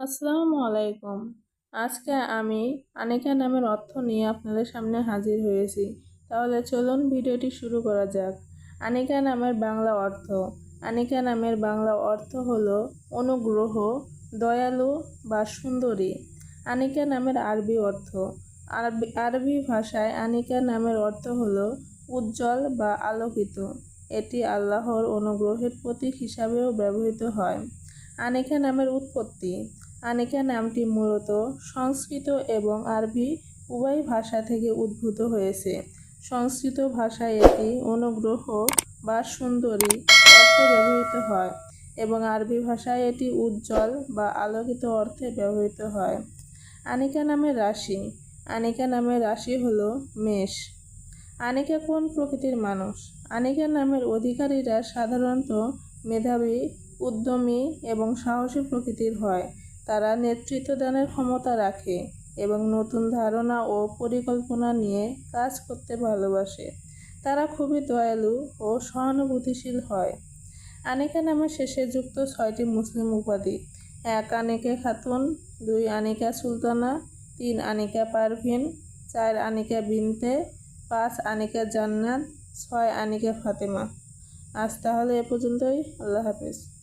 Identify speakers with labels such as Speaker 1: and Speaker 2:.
Speaker 1: আসসালামু আলাইকুম। আজকে আমি আনিকা নামের অর্থ নিয়ে আপনাদের সামনে হাজির হয়েছি। তাহলে চলুন ভিডিওটি শুরু করা যাক। আনিকা নামের বাংলা অর্থ। আনিকা নামের বাংলা অর্থ হল অনুগ্রহ, দয়ালু বা সুন্দরী। আনিকা নামের আরবি অর্থ। আরবি আরবি ভাষায় আনিকা নামের অর্থ হল উজ্জ্বল বা আলোকিত। এটি আল্লাহর অনুগ্রহের প্রতীক হিসাবেও ব্যবহৃত হয়। আনিকা নামের উৎপত্তি। আনিকা নামটি মূলত সংস্কৃত এবং আরবি উভয় ভাষা থেকে উদ্ভূত হয়েছে। সংস্কৃত ভাষায় এটি অনুগ্রহ বা সুন্দরী অর্থে ব্যবহৃত হয় এবং আরবি ভাষায় এটি উজ্জ্বল বা আলোকিত অর্থে ব্যবহৃত হয়। আনিকা নামের রাশি। আনিকা নামের রাশি হলো মেষ। আনিকা কোন প্রকৃতির মানুষ? আনিকা নামের অধিকারীরা সাধারণত মেধাবী, উদ্যমী এবং সাহসী প্রকৃতির হয়। তারা নেতৃত্ব দানের ক্ষমতা রাখে এবং নতুন ধারণা ও পরিকল্পনা নিয়ে কাজ করতে ভালোবাসে। তারা খুবই দয়ালু ও সহানুভূতিশীল হয়। আনিকা নামের শেষে যুক্ত ছয়টি মুসলিম উপাধি। এক আনিকা খাতুন, দুই আনিকা সুলতানা, তিন আনিকা পারভিন, চার আনিকা বিনতে, পাঁচ আনিকা জান্নাত, ছয় আনিকা ফাতেমা। আজ তাহলে এ পর্যন্তই। আল্লাহ হাফেজ।